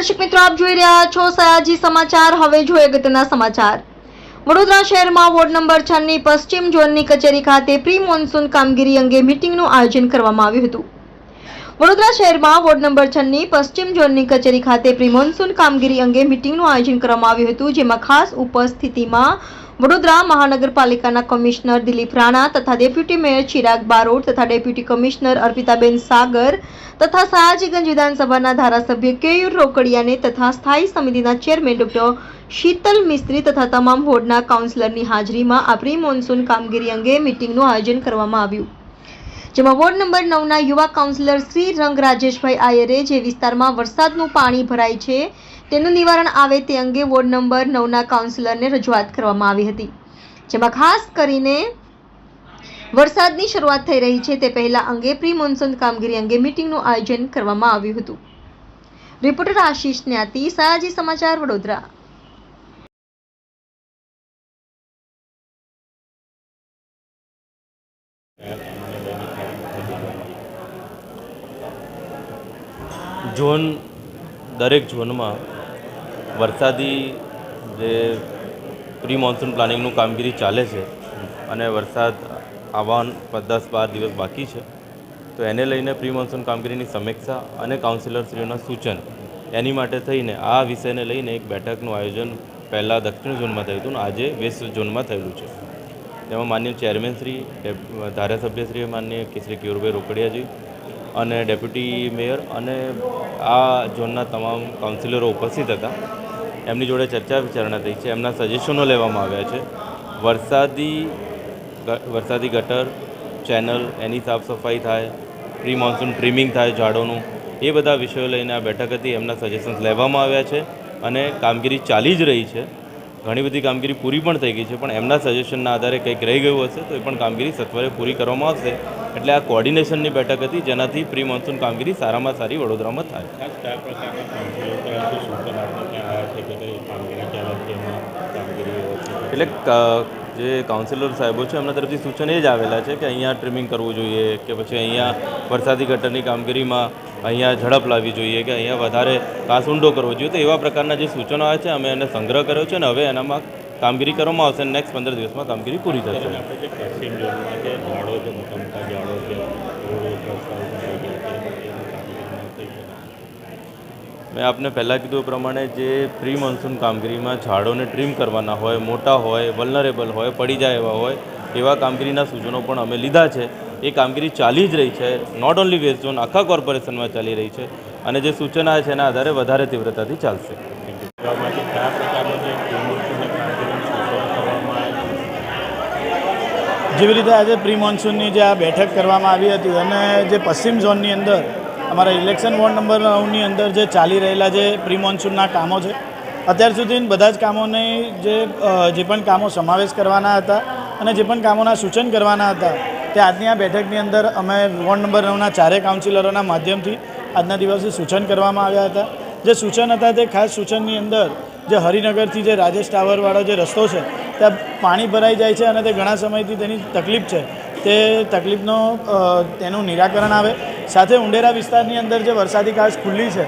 દર્શક મિત્રો, આપ જોઈ રહ્યા છો સયાજી સમાચાર. હવે જોઈએ અગત્યના સમાચાર. વડોદરા શહેરમાં વોર્ડ નંબર છ ની પશ્ચિમ ઝોનની કચેરી ખાતે પ્રી મોન્સૂન કામગીરી અંગે મિટિંગનું આયોજન કરવામાં આવ્યું હતું. વડોદરા શહેરમાં વોર્ડ નંબર છ ની પશ્ચિમ ઝોનની કચેરી ખાતે પ્રી મોન્સૂન કામગીરી અંગે મિટિંગનું આયોજન કરવામાં આવ્યું હતું, જેમાં ખાસ ઉપસ્થિતિમાં વડોદરા મહાનગરપાલિકાના કમિશનર દિલીપ રાણા તથા ડેપ્યુટી મેયર ચિરાગ બારોટ તથા ડેપ્યુટી કમિશનર અર્પિતાબેન સાગર તથા સયાજીગંજ વિધાનસભાના ધારાસભ્ય કેયુર રોકડિયાને તથા સ્થાયી સમિતિના ચેરમેન ડોક્ટર શીતલ મિસ્ત્રી તથા તમામ વોર્ડના કાઉન્સિલરની હાજરીમાં આ પ્રી મોન્સૂન કામગીરી અંગે મિટિંગનું આયોજન કરવામાં આવ્યું. જેમાં વોર્ડ નંબર નવના યુવા કાઉન્સિલર શ્રી રંગ રાજેશભાઈ આયરે જે વિસ્તારમાં વરસાદનું પાણી ભરાય છે, તેનું નિવારણ આવે તે અંગે વોર્ડ નંબર નવના કાઉન્સિલરને રજૂઆત કરવામાં આવી હતી. જેમાં ખાસ કરીને વરસાદની શરૂઆત થઈ રહી છે તે પહેલા અંગે પ્રી મોન્સૂન કામગીરી અંગે મિટિંગનું આયોજન કરવામાં આવ્યું હતું. રિપોર્ટર આશીષ ન્યાતી, સયાજી સમાચાર વડોદરા. ઝોન દરેક ઝોનમાં વરસાદી જે પ્રી મોન્સૂન પ્લાનિંગનું કામગીરી ચાલે છે અને વરસાદ આવવા દસ બાર દિવસ બાકી છે, તો એને લઈને પ્રી મોન્સૂન કામગીરીની સમીક્ષા અને કાઉન્સિલરશ્રીઓના સૂચન એની માટે થઈને આ વિષયને લઈને એક બેઠકનું આયોજન પહેલાં દક્ષિણ ઝોનમાં થયું હતું અને આજે વેસ્ટ ઝોનમાં થયેલું છે. તેમાં માન્ય ચેરમેન શ્રી, ડેપ- ધારાસભ્યશ્રી માન્ય શ્રી કેયુરભાઈ રોકડિયાજી અને ડેપ્યુટી મેયર અને આ ઝોનના તમામ કાઉન્સિલરો ઉપસ્થિત હતા. એમની જોડે ચર્ચા વિચારણા થઈ છે. એમના સજેશનો લેવામાં આવ્યા છે. વરસાદી વરસાદી ગટર, ચેનલ, એની સાફ સફાઈ થાય પ્રી મોન્સૂન ટ્રીમિંગ થાય ઝાડોનું, એ બધા વિષયો લઈને આ બેઠક હતી. એમના સજેશન્સ લેવામાં આવ્યા છે અને કામગીરી ચાલી જ રહી છે. ઘણી બધી કામગીરી પૂરી પણ થઈ ગઈ છે પણ એમના સજેશનના આધારે કંઈક રહી ગયું હશે તો એ પણ કામગીરી સત્વરે પૂરી કરવામાં આવશે. એટલે આ કોર્ડિનેશનની બેઠક હતી જેનાથી પ્રી મોન્સૂન કામગીરી સારામાં સારી વડોદરામાં થાય. એટલે જે કાઉન્સિલર સાહેબો છે એમના તરફથી સૂચન એ જ આવેલા છે કે અહીંયા ટ્રીમિંગ કરવું જોઈએ કે પછી અહીંયા વરસાદી ગટરની કામગીરીમાં અહીંયા ઝડપ લાવવી જોઈએ કે અહીંયા વધારે કાસુંડો ઊંડો કરવો જોઈએ. તો એવા પ્રકારના જે સૂચનો આવે છે અમે એને સંગ્રહ કર્યો છે અને હવે એનામાં કામગીરી કરવામાં આવશે અને નેક્સ્ટ પંદર દિવસમાં કામગીરી પૂરી થશે અને આપણે જે પશ્ચિમ ઝોનમાં જે ઝાડો છે મોટા મોટા ઝાડો છે રોડ રસ્તાઓ થઈ ગયા છે એની કામગીરીમાં થઈ શકે મેં આપને પહેલાં કીધું પ્રમાણે જે પ્રી મોન્સૂન કામગીરીમાં ઝાડોને ટ્રીમ કરવાના હોય મોટા હોય વલનરેબલ હોય પડી જાય એવા હોય એવા કામગીરીના સૂચનો પણ અમે લીધા છે. એ કામગીરી ચાલી જ રહી છે. નોટ ઓન્લી વેસ્ટ ઝોન આખા કોર્પોરેશનમાં ચાલી રહી છે અને જે સૂચના છે એના આધારે વધારે તીવ્રતાથી ચાલશે. જેવી રીતે આજે પ્રી મોન્સૂનની જે આ બેઠક કરવામાં આવી હતી અને જે પશ્ચિમ ઝોનની અંદર અમારા ઇલેક્શન વોર્ડ નંબર નવની અંદર જે ચાલી રહેલા જે પ્રી મોન્સૂનના કામો છે, અત્યાર સુધી બધા જ કામોની જે જે પણ કામો સમાવેશ કરવાના હતા અને જે પણ કામોના સૂચન કરવાના હતા, તે આજની આ બેઠકની અંદર અમે વોર્ડ નંબર નવના ચારે કાઉન્સિલરોના માધ્યમથી આજના દિવસે સૂચન કરવામાં આવ્યા હતા. જે સૂચન હતા તે ખાસ સૂચનની અંદર જે હરિનગરથી જે રાજેશ ટાવરવાળો જે રસ્તો છે, ત્યાં પાણી ભરાઈ જાય છે અને તે ઘણા સમયથી તેની તકલીફ છે. તે તકલીફનો તેનું નિરાકરણ આવે સાથે ઉંડેરા વિસ્તારની અંદર જે વરસાદી કાશ ખુલ્લી છે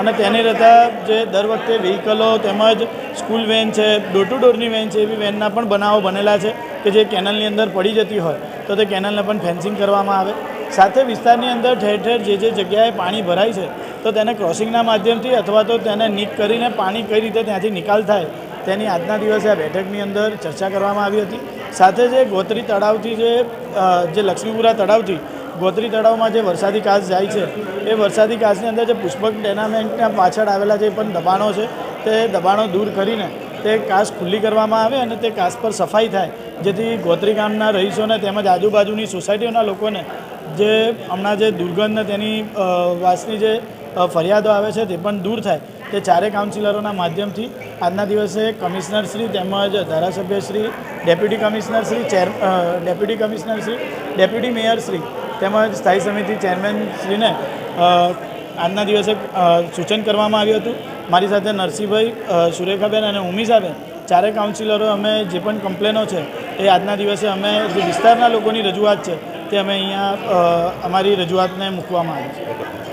અને તેને રહેતા જે દર વખતે વ્હીકલો તેમજ સ્કૂલ વેન છે ડોર ટુ ડોરની વેન છે, એવી વેનના પણ બનાવો બનેલા છે કે જે કેનલની અંદર પડી જતી હોય તો તે કેનલને પણ ફેન્સિંગ કરવામાં આવે. સાથે વિસ્તારની અંદર ઠેર ઠેર જે જે જગ્યાએ પાણી ભરાય છે તો તેને ક્રોસિંગના માધ્યમથી અથવા તો તેને નીક કરીને પાણી કઈ રીતે ત્યાંથી નિકાલ થાય તેની આજના દિવસે આ બેઠકની અંદર ચર્ચા કરવામાં આવી હતી. સાથે જે ગોત્રી તળાવથી જે જે લક્ષ્મીપુરા તળાવથી ગોત્રી તળાવમાં જે વરસાદી કાચ જાય છે, એ વરસાદી કાચની અંદર જે પુષ્પક ટેનામેન્ટના પાછળ આવેલા જે પણ દબાણો છે, તે દબાણો દૂર કરીને તે કાચ ખુલ્લી કરવામાં આવે અને તે કાચ પર સફાઈ થાય. જેથી ગોત્રી ગામના રહીશોને તેમજ આજુબાજુની સોસાયટીઓના લોકોને જે હમણાં જે દુર્ગંધ તેની વાસની જે ફરિયાદો આવે છે તે પણ દૂર થાય. તે ચારે કાઉન્સિલરોના માધ્યમથી આજના દિવસે કમિશનરશ્રી તેમજ ધારાસભ્ય Shri, deputy commissioner Shri, chair deputy કમિશનરશ્રી deputy mayor Shri તેમજ સ્થાયી સમિતિ ચેરમેન શ્રીને આજના દિવસે સૂચન કરવામાં આવ્યું હતું. મારી સાથે નરસિંહભાઈ સુરેખાબેન અને ઉમિષાબેન ચારે કાઉન્સિલરો અમે જે પણ કમ્પ્લેનો છે, એ આજના દિવસે અમે જે વિસ્તારના લોકોની રજૂઆત છે, તે અમે અહીંયા અમારી રજૂઆતને મૂકવામાં આવી છે.